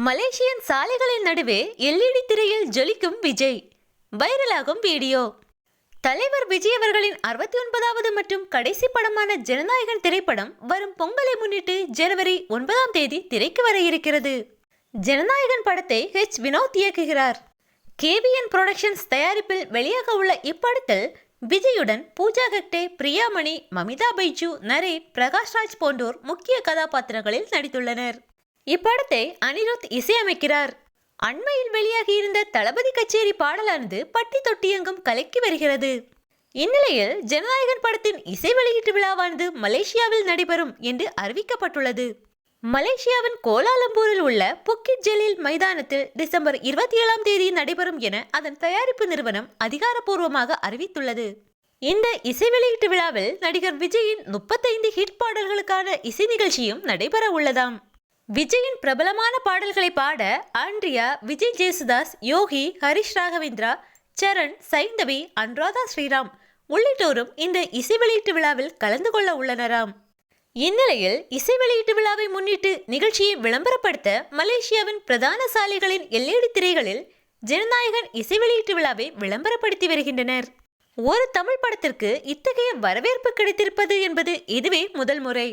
Malaysian சாலைகளின் நடுவே LED திரையில் ஜொலிக்கும் விஜய். வைரலாகும் வீடியோ. தலைவர் விஜய் அவர்களின் அறுபத்தி ஒன்பதாவது மற்றும் கடைசி படமான ஜனநாயகன் திரைப்படம் வரும் பொங்கலை முன்னிட்டு ஜனவரி ஒன்பதாம் தேதி திரைக்கு வர இருக்கிறது. ஜனநாயகன் படத்தை ஹெச் வினோத் இயக்குகிறார். கேவிஎன் புரொடக்ஷன்ஸ் தயாரிப்பில் வெளியாக உள்ள இப்படத்தில் விஜயுடன் பூஜா ஹெக்டே பிரியாமணி மமிதா பைஜு நரேன் பிரகாஷ்ராஜ் போன்றோர் முக்கிய கதாபாத்திரங்களில் நடித்துள்ளனர். இப்படத்தை அனிருத் இசையமைக்கிறார். அண்மையில் வெளியாகியிருந்த தளபதி கச்சேரி பாடலானது பட்டி தொட்டியங்கும் கலக்கி வருகிறது. இந்நிலையில் ஜனநாயகன் படத்தின் இசை வெளியீட்டு விழாவானது மலேசியாவில் நடைபெறும் என்று அறிவிக்கப்பட்டுள்ளது. மலேசியாவின் கோலாலம்பூரில் உள்ள புக்கிட் ஜெலில் மைதானத்தில் டிசம்பர் இருபத்தி ஏழாம் தேதி நடைபெறும் என அதன் தயாரிப்பு நிறுவனம் அதிகாரப்பூர்வமாக அறிவித்துள்ளது. இந்த இசை வெளியீட்டு விழாவில் நடிகர் விஜயின் முப்பத்தைந்து ஹிட் பாடல்களுக்கான இசை நிகழ்ச்சியும் நடைபெற உள்ளதாம் விஜயின் பிரபலமான பாடல்களை பாட ஆண்ட்ரியா விஜய் ஜேசுதாஸ் யோகி ஹரிஷ் ராகவேந்திரா சரண் சைந்தவி அனுராதா ஸ்ரீராம் உள்ளிட்டோரும் இந்த இசை வெளியீட்டு விழாவில் கலந்து கொள்ள உள்ளனராம். இந்நிலையில் இசை வெளியீட்டு விழாவை முன்னிட்டு நிகழ்ச்சியை விளம்பரப்படுத்த மலேசியாவின் பிரதான சாலைகளின் எல்இடி திரைகளில் ஜனநாயகன் இசை வெளியீட்டு விழாவை விளம்பரப்படுத்தி வருகின்றனர். ஒரு தமிழ் படத்திற்கு இத்தகைய வரவேற்பு கிடைத்திருப்பது என்பது இதுவே முதல் முறை.